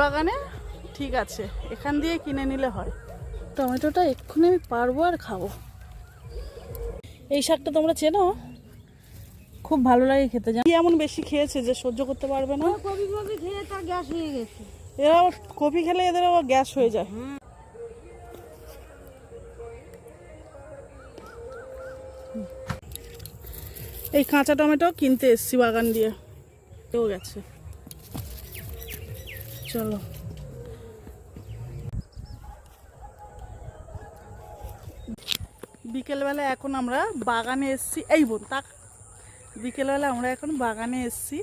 বাগানে? ঠিক আছে এখান দিয়ে কিনে নিলে হয়। টমেটোটা এক্ষুনি আমি পারব আর খাব। এই শাকটা তোমরা চেনো? খুব ভালো লাগে খেতে জানো? এমন বেশি খেয়েছে যে সহ্য করতে পারবে না? কবি কবি খেয়ে তার গ্যাস হয়ে গেছে। এরা কপি খেলে এদের আবার গ্যাস হয়ে যায়। এই কাঁচা টমেটো কিনতে এসছি বাগান দিয়ে। কেউ গেছে। চলো। বিকেলবেলা এখন আমরা বাগানে এসছি। এই বোন তাক। বিকেলবেলা আমরা এখন বাগানে এসছি।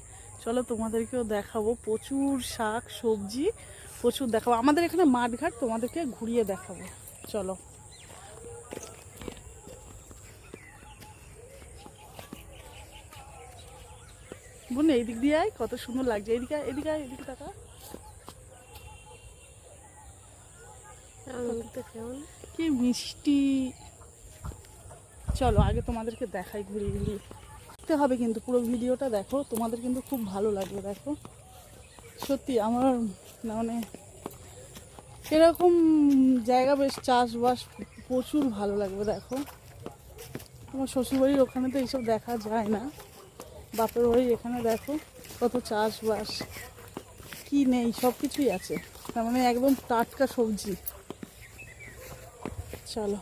চলো তোমাদেরকেও দেখাবো। প্রচুর শাক সবজি প্রচুর দেখাবো। আমাদের এখানে মাঠঘাট তোমাদেরকে ঘুরিয়ে দেখাবো। চলো। বোন এই দিক দিয়ে আয় কত সুন্দর লাগছে। এদিকে আয়, এদিকে এদিকে টাকা কি মিষ্টি? চলো আগে তোমাদেরকে দেখাই ঘুরিয়ে ঘুরিয়ে। দেখতে হবে কিন্তু পুরো ভিডিওটা দেখো। তোমাদের কিন্তু খুব ভালো লাগবে দেখো। সত্যি আমার মানে এরকম জায়গা বেশ চাষবাস প্রচুর ভালো লাগবে দেখো। আমার শ্বশুরবাড়ির ওখানে তো এইসব দেখা যায় না। বাপের বাড়ির এখানে দেখো কত চাষবাস। কি নেই সব কিছুই আছে। তার মানে একদম টাটকা সবজি। চলো।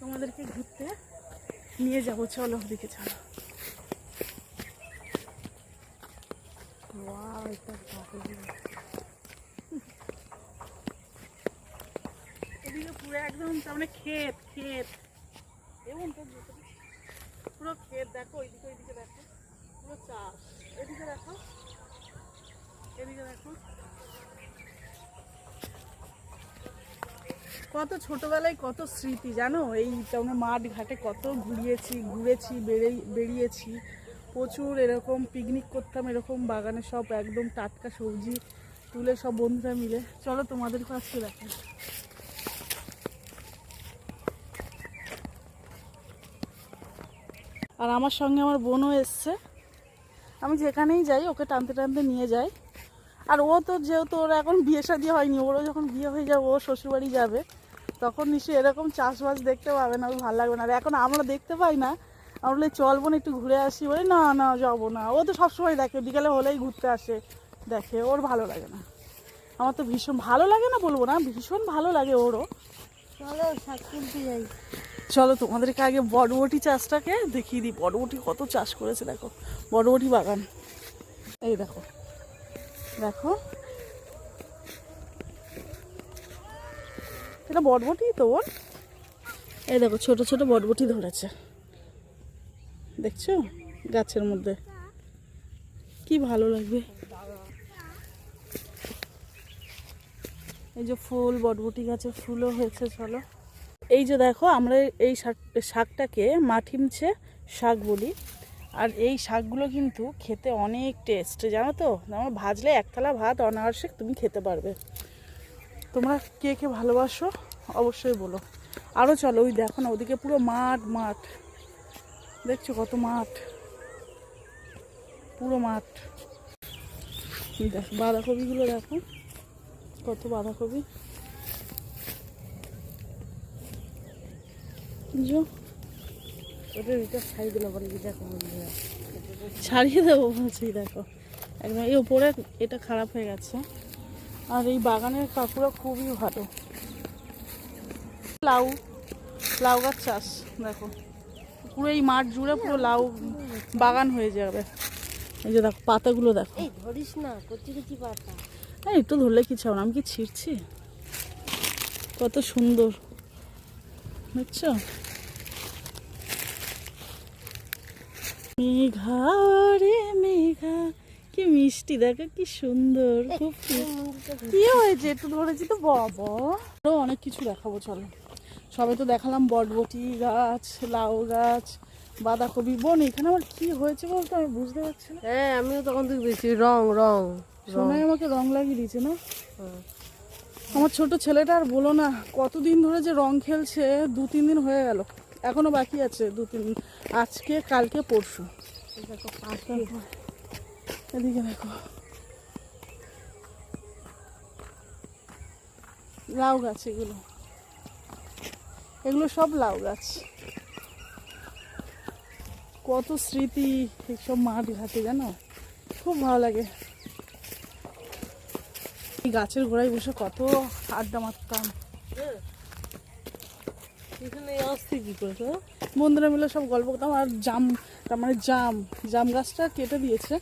তোমাদেরকে ঘুরতে নিয়ে যাব, চলো দিকে চলো। পুরো একদম মানে ক্ষেত ক্ষেত। তো পুরো ক্ষেত, দেখো ওইদিকে ওইদিকে দেখো। পুরো চাষ। এদিকে দেখো এদিকে দেখো। কত ছোটবেলায় কত স্মৃতি, জানো? এই তেমন মাঠ ঘাটে কত ঘুরিয়েছি, ঘুরেছি বেড়ে বেরিয়েছি প্রচুর এরকম পিকনিক করতাম, এরকম বাগানে সব একদম টাটকা সবজি তুলে সব বন্ধুরা মিলে। চলো তোমাদের কাছে দেখো আর আমার সঙ্গে আমার বোনও এসছে। আমি যেখানেই যাই, ওকে টানতে টানতে নিয়ে যাই। আর ও তো যেহেতু ওর এখন বিয়ে শাদী হয়নি ওরও যখন বিয়ে হয়ে যাবে ও শ্বশুরবাড়ি যাবে তখন নিশ্চয়ই এরকম চাষবাস দেখতে পাবে না ভালো লাগবে না। আর এখন আমরা দেখতে পাই না আমরা বলি চল বোন একটু ঘুরে আসি। বলি না না যাব না। ও তো সবসময় দেখে বিকালে হলেই ঘুরতে আসে দেখে ওর ভালো লাগে না। আমার তো ভীষণ ভালো লাগে না বলব না ভীষণ ভালো লাগে ওরও। চলো শাক তুলতে যাই। চলো তোমাদেরকে আগে বটবটি চাষটাকে দেখিয়ে দিই। বটবটি কত চাষ করেছে দেখো। বটবটি বাগান। এই দেখো। দেখো। এটা বটবটি তো বোন? এই দেখো, ছোট ছোট বটবটি ধরেছে। দেখছ? গাছের মধ্যে। কি ভালো লাগবে। এই যে ফুল, বটবটি গাছে ফুলও হয়েছে, চলো। এই যে দেখো, আমরা এই শাক শাকটাকে মাঠিমছে শাক বলি। আর এই শাকগুলো কিন্তু খেতে অনেক টেস্ট জানো তো? আমার ভাজলে এক থালা ভাত অনায়াসে তুমি খেতে পারবে। তোমরা কে কে ভালোবাসো অবশ্যই বলো। আরও চলো, ওই দেখো না, ওদিকে পুরো মাঠ মাঠ। দেখছ কত মাঠ? পুরো মাঠ। দেখো, বাঁধাকপিগুলো দেখো। কত বাঁধাকপি। বুঝো ওটা এটা ছাই দিলে কি দেখো বন্ধুরা ছাড়িয়ে দেবো বলছি দেখো। একদম এই ওপরে এটা খারাপ হয়ে গেছে। আর এই বাগানের কাকুরা খুবই ভালো। লাউ লাউ গাছ চাষ দেখো। পুরো এই মাঠ জুড়ে পুরো লাউ বাগান হয়ে যাবে। এই যে দেখো পাতাগুলো দেখো। ধরিস না কচি কচি পাতা। এই একটু ধরলে কি না আমি কি ছিঁড়ছি? কত সুন্দর। দেখছ? মেঘা রে মেঘা কি মিষ্টি দেখো কি সুন্দর খুব কি- হয়েছে? একটু ধরেছি তো বাবা। অনেক কিছু দেখাবো চলো। সবে তো দেখালাম বটবটি গাছ লাউ গাছ বাঁধাকপি। বোন এখানে আমার কি হয়েছে বলতো? আমি বুঝতে পারছি না। হ্যাঁ আমিও তখন দেখছি। রং রং সোনাই আমাকে রং লাগিয়ে দিয়েছে না? আমার ছোট ছেলেটা আর বলো না কতদিন ধরে যে রং খেলছে দু তিন দিন হয়ে গেল। এখনও বাকি আছে, দু তিন আজকে, কালকে, পরশু। এদিকে দেখো। লাউ গাছ এগুলো। এগুলো সব লাউ গাছ। কত স্মৃতি, এইসব মাঠ ঘাটে, জানো? খুব ভালো লাগে। গাছের গোড়ায় বসে কত আড্ডা মারতাম। বন্ধুরা মিলে সব গল্প করতাম আর জাম তার মানে জাম জাম গাছটা কেটে দিয়েছে।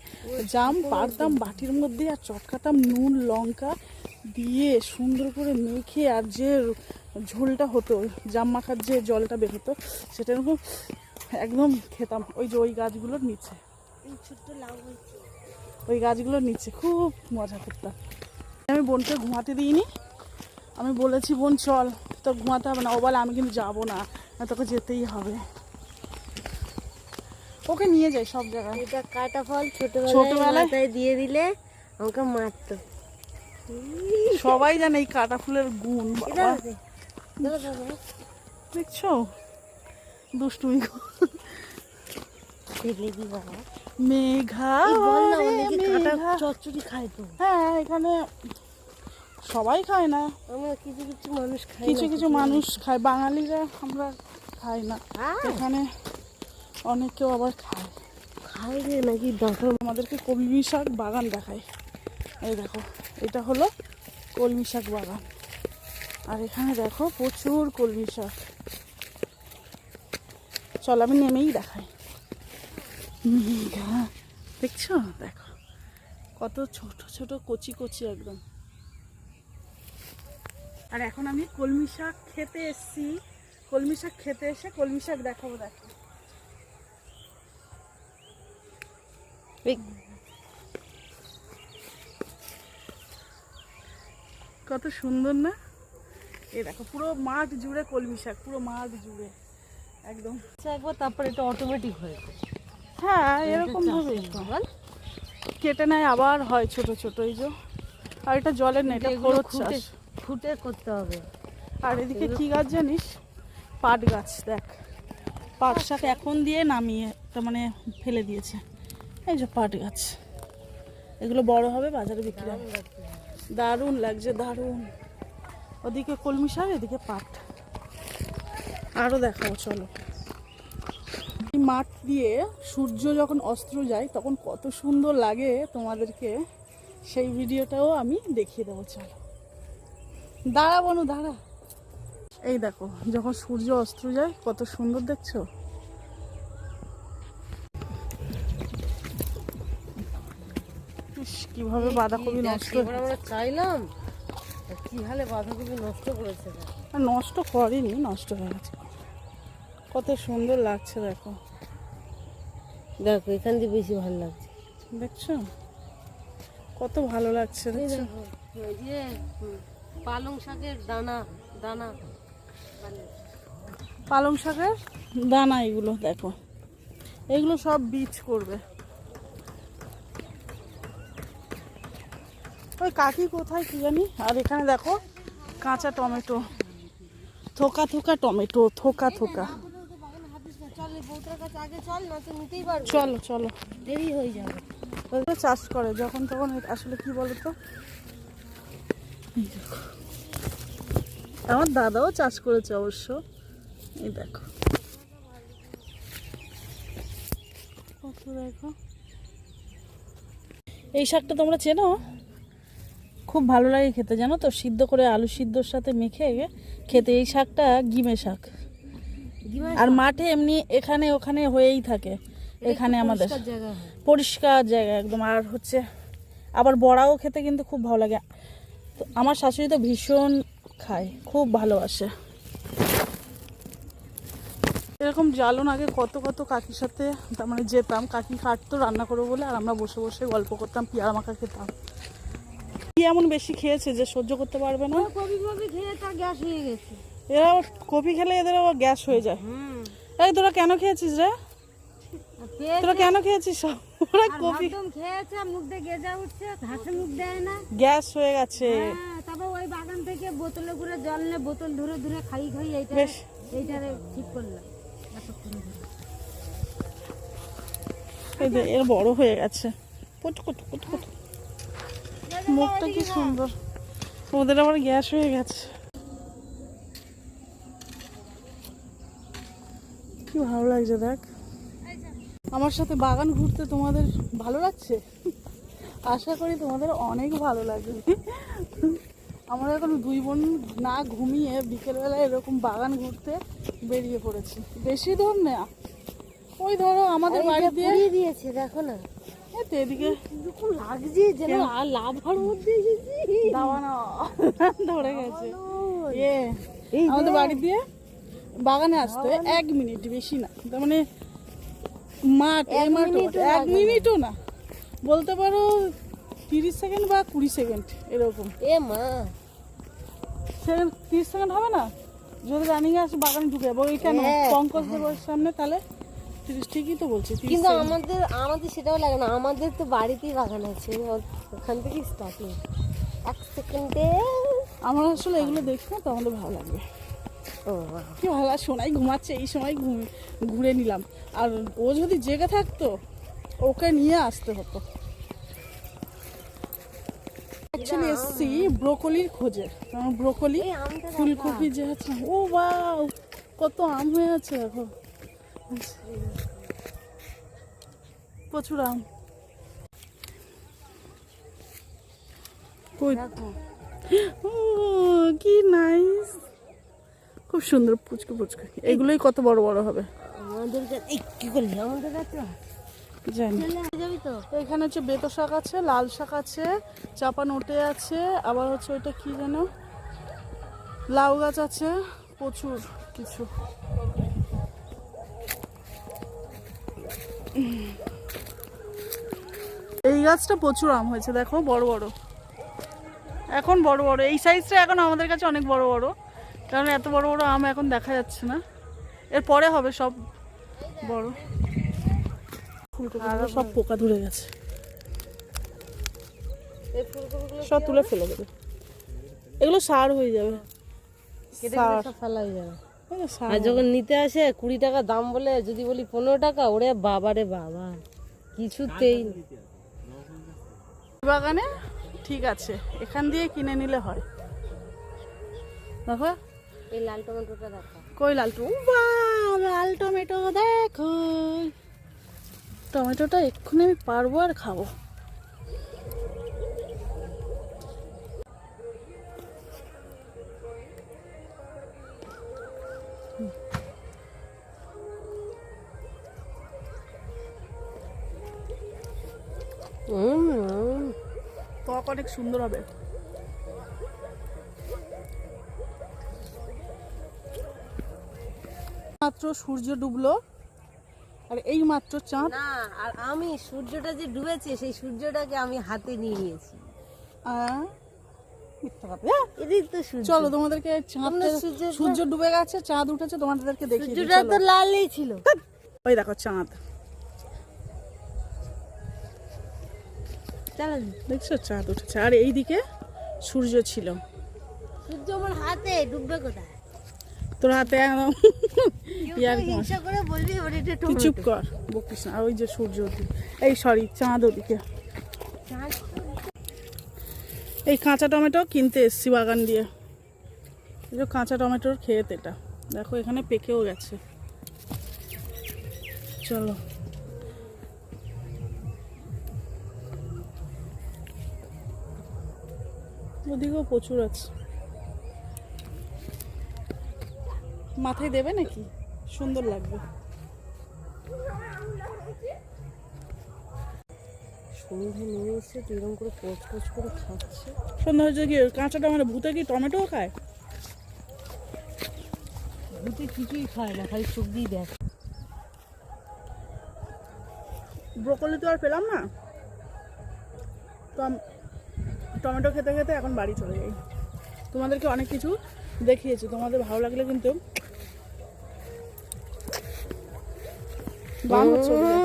জাম পারতাম বাটির মধ্যে আর চটকাতাম নুন লঙ্কা দিয়ে সুন্দর করে মেখে আর যে ঝোলটা হতো জাম মাখার যে জলটা বের হতো সেটা এরকম একদম খেতাম। ওই যে ওই গাছগুলোর নিচে। ওই গাছগুলোর নিচে খুব মজা করতাম। আমি বোনকে ঘুমাতে দিইনি। আমি বলেছি বোন চল। তো ঘুমাতে হবে না। ও বলে আমি কিন্তু যাব না। তোকে যেতেই হবে। ওকে নিয়ে যাই সব জায়গায়। এটা কাটা ফল ছোটবেলায়? দিয়ে দিলে আমাকে মারতো। সবাই জানে এই কাটা ফুলের গুণ। দেখছ? দুষ্টুমি মেঘা। চচ্চড়ি খায় তো। হ্যাঁ এখানে সবাই খায় না। আমরা কিছু কিছু মানুষ খাই কিছু কিছু মানুষ খায় বাঙালিরা আমরা খাই না? এখানে অনেকেও আবার খায়। খায় নাকি ডাঁটা আমাদেরকে কলমি শাক বাগান দেখায়। এই দেখো এটা হলো কলমি শাক বাগান। আর এখানে দেখো প্রচুর কলমি শাক। চল আমি নেমেই দেখাই। মেঘা দেখছ? দেখো কত ছোট ছোট কচি কচি একদম। আর এখন আমি কলমি শাক খেতে এসছি। কলমি শাক খেতে এসে কলমি শাক দেখাবো দেখো। কত সুন্দর না? এ দেখো পুরো মাঠ জুড়ে কলমি শাক পুরো মাঠ জুড়ে একদম। একবার তারপরে এটা অটোমেটিক হয়ে হ্যাঁ এরকম ভাবে। কেটে নেয় আবার হয় ছোট ছোট এই যে। আর এটা জলের না এটা খরচ চাষ। খুঁটে করতে হবে। আর এদিকে কি গাছ জানিস? পাট গাছ, দেখ। পাট শাক এখন দিয়ে নামিয়ে তার মানে ফেলে দিয়েছে। এই যে পাট গাছ। এগুলো বড় হবে, বাজারে বিক্রি হবে। দারুণ লাগছে, দারুণ। ওদিকে কলমি শাক, এদিকে পাট। আরও দেখাবো, চলো। মাঠ দিয়ে সূর্য যখন অস্ত্র যায়, তখন কত সুন্দর লাগে তোমাদেরকে। সেই ভিডিওটাও আমি দেখিয়ে দেবো, চলো। দাঁড়া বনু দাঁড়া। এই দেখো যখন সূর্য অস্ত্র যায় কত সুন্দর দেখছ? কীভাবে বাঁধাকপি নষ্ট আমরা চাইলাম কি হালে বাঁধাকপি নষ্ট করেছে নষ্ট করেনি নষ্ট হয়ে গেছে। কত সুন্দর লাগছে দেখো। দেখো এখান দিয়ে বেশি ভালো লাগছে। দেখছ? কত ভালো লাগছে দেখছ? পালং শাকের দানা দানা পালং শাকের দানা এগুলো দেখো। এগুলো সব বীজ করবে। ওই কাকি কোথায় কি জানি? আর এখানে দেখো কাঁচা টমেটো। থোকা থোকা টমেটো থোকা থোকা। চল বউটার কাছে আগে চল। না তো নিতেই পারব চলো চলো দেরি হয়ে যাবে। চাষ করে যখন তখন আসলে কি বলতো। আমার দাদাও চাষ করেছে অবশ্য। এই দেখো। কত দেখো। এই শাকটা তোমরা চেনো? খুব ভালো লাগে খেতে জানো তো? সিদ্ধ করে আলু সিদ্ধর সাথে মেখে খেতে। এই শাকটা গিমে শাক। আর মাঠে এমনি এখানে ওখানে হয়েই থাকে। এখানে আমাদের। পরিষ্কার জায়গা একদম। আর হচ্ছে আবার বড়াও খেতে কিন্তু খুব ভালো লাগে। আমার শাশুড়ি তো ভীষণ খায় খুব ভালোবাসে। এরকম জ্বালন আগে কত কত কাকির সাথে তার মানে যেতাম কাকি কাটতো রান্না করব বলে আর আমরা বসে বসে গল্প করতাম পিয়ারা মাখা খেতাম। কি এমন বেশি খেয়েছে যে সহ্য করতে পারবে না? খেয়ে গ্যাস হয়ে গেছে। এরা কপি খেলে এদের আবার গ্যাস হয়ে যায়। এই তোরা কেন খেয়েছিস রে? তোরা কেন খেয়েছিস সব? মুখ দিয়ে গেজা উঠছে মুখ দেয় না। গ্যাস হয়ে গেছে। হ্যাঁ, তারপর ওই বাগান থেকে বোতলে জল নিয়ে বোতল ধরে বড় হয়ে গেছে। মুখটা কি সুন্দর। ওদের আবার গ্যাস হয়ে গেছে। কি ভালো লাগছে দেখ। আমার সাথে বাগান ঘুরতে তোমাদের ভালো লাগছে? আশা করি তোমাদের অনেক ভালো লাগবে। আমরা এখন দুই বোন না ঘুমিয়ে বিকেলবেলায় এরকম বাগান ঘুরতে বেরিয়ে পড়েছি। বেশি দূর না। ওই ধরো আমাদের বাড়ি দিয়ে দিয়েছে দেখো না। তো এদিকে। এরকম লাগছে যেন? আর লাভার মধ্যে এসেছি। ধরে গেছে। এ এই আমাদের বাড়ি দিয়ে বাগানে আসতে এক মিনিট বেশি না। তার মানে মাঠ এই মাঠ এক মিনিটও না। বলতে পারো তিরিশ সেকেন্ড বা কুড়ি সেকেন্ড এরকম। এ মা। সেকেন্ড তিরিশ সেকেন্ড হবে না? যদি রানিং আসে বাগানে ঢুকে যাব। ওই কেন? হ্যাঁ, পঙ্কজদের বাড়ির সামনে তাহলে? তিরিশ ঠিকই তো বলছি কিন্তু আমাদের আমাদের সেটাও লাগে না। আমাদের তো বাড়িতেই বাগান আছে। ওখান থেকে স্টার্টিং এক সেকেন্ডে আমার আসলে এগুলো দেখতে তো আমাদের ভালো লাগবে। কি ভালো আর সোনাই ঘুমাচ্ছে এই সময় ঘুরে নিলাম। আর ও যদি জেগে থাকতো ওকে নিয়ে আসতে হতো। অ্যাকচুয়ালি এসছি ব্রোকলির খোঁজে। ব্রোকলি। ফুলকপি যে আছে ও বাও কত আম হয়ে আছে দেখো প্রচুর আম। কই? ও কি নাইস খুব সুন্দর পুচকু পুচকু। এগুলোই কত বড় বড় হবে? আমাদের কি করলি? আমাদের কাছে জানি। এখানে হচ্ছে বেতো শাক আছে লাল শাক আছে চাপা নোটে আছে আবার হচ্ছে ওইটা কি যেন? লাউ গাছ আছে প্রচুর কিছু। এই গাছটা প্রচুর আম হয়েছে দেখো বড় বড়। এখন বড় বড়। এই সাইজটা এখন আমাদের কাছে অনেক বড় বড়। কারণ এত বড় বড় আম এখন দেখা যাচ্ছে না। এর পরে হবে সব বড়। সব পোকা ধরে গেছে। সব তুলে ফেলে দেবে। এগুলো সার হয়ে যাবে। কেটে সার। কেটে সব ফেলা হয়ে যাবে আর যখন নিতে আসে কুড়ি টাকা দাম বলে যদি বলি পনেরো টাকা ওরে বাবা রে বাবা কিছুতেই। বাগানে ঠিক আছে এখান দিয়ে কিনে নিলে হয়। দেখো এই লাল টমেটোটা দেখা। কই লাল টমেটো লাল টমেটো দেখো। টমেটোটা এক্ষুনি আমি পারব আর খাব। ত্বক অনেক সুন্দর হবে। মাত্র সূর্য ডুবলো। আর এই মাত্র চাঁদ। না আর আমি সূর্যটা যে ডুবেছে সেই সূর্যটাকে আমি হাতে নিয়ে নিয়েছি। সূর্য। চলো তোমাদেরকে চাঁদ সূর্য ডুবে গেছে চাঁদ উঠেছে তোমাদেরকে দেখিয়ে সূর্যটা তো লালই ছিল। ওই দেখো চাঁদ। দেখছ চাঁদ উঠেছে। আর এইদিকে সূর্য ছিল। সূর্য আমার হাতে ডুববে কোথায়? তোর হাতে তুই চুপ কর বকিস না। ওই যে সূর্য এই সরি চাঁদ ওদিকে। এই কাঁচা টমেটো কিনতে এসছি বাগান দিয়ে। এই যে কাঁচা টমেটোর ক্ষেত এটা। দেখো এখানে পেকেও গেছে। চলো। ওদিকেও প্রচুর আছে। মাথায় দেবে নাকি? সুন্দর লাগবে। এসে তুই এরকম করে কোচ কোচ করে খাচ্ছে। সন্ধ্যা হচ্ছে কি? কাঁচা টমেটো ভূতে কি টমেটোও খায়? ভূতে কিছুই খায়? না খালি চোখ দিয়ে দেখ। ব্রোকলি তো আর পেলাম না। তো টমেটো খেতে খেতে এখন বাড়ি চলে যাই। তোমাদেরকে অনেক কিছু দেখিয়েছি। তোমাদের ভালো লাগলে কিন্তু বাম হচ্ছে ওদিকে।